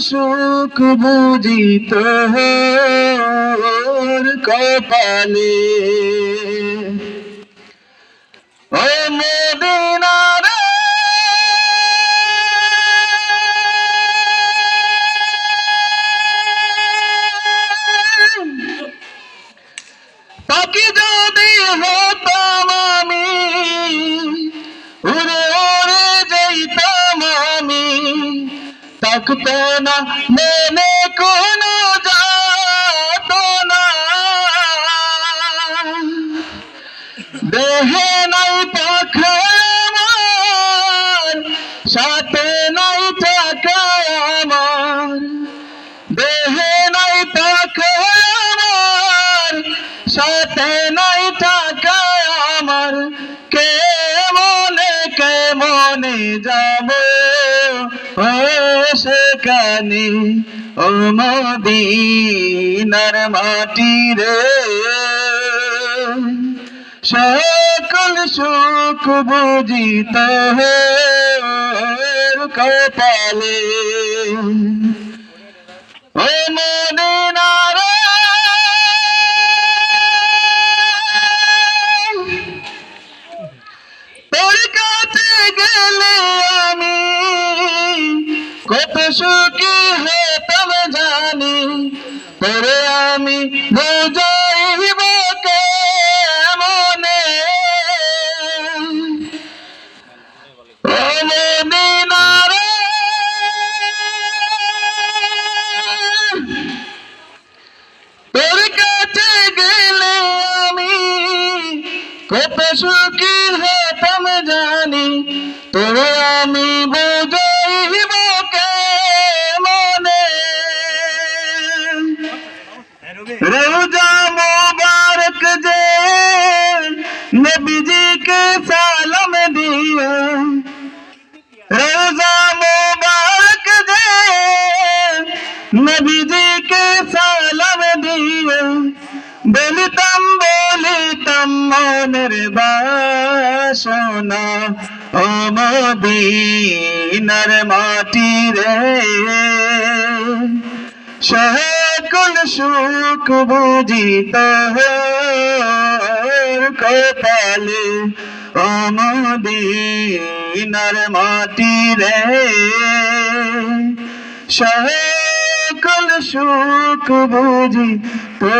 সুখ বুঝি তোর কপালে থাকতো না, মনে কোনো যাত দেহে নাই পাখা সাথে নাই টাকা আমার। দেহে নাই টাকা আমার, সাথে নাই টাকা আমার। কে মনে কে মনে যাব? সেখানে ও মদিনার মাটি রে। সকল সুখ বুঝিত কপালে। কত সুখী হতাম জানি তোরে আমি বুঝাইব মদিনার তোর কাছে গেলে আমি কত সুখী হতাম জানি তোর আমি নবীজিকে সালাম দিয়ে রোজা মোবারক দে নবীজিকে সালাম দিয়ে বলিতাম বলিতাম মনের বাসনা ও মদিনার মাটি রে সহকুল সুখ বুঝিত হয় কপালে ও মদিনার মাটি রে। সকল সুখ বুঝি তো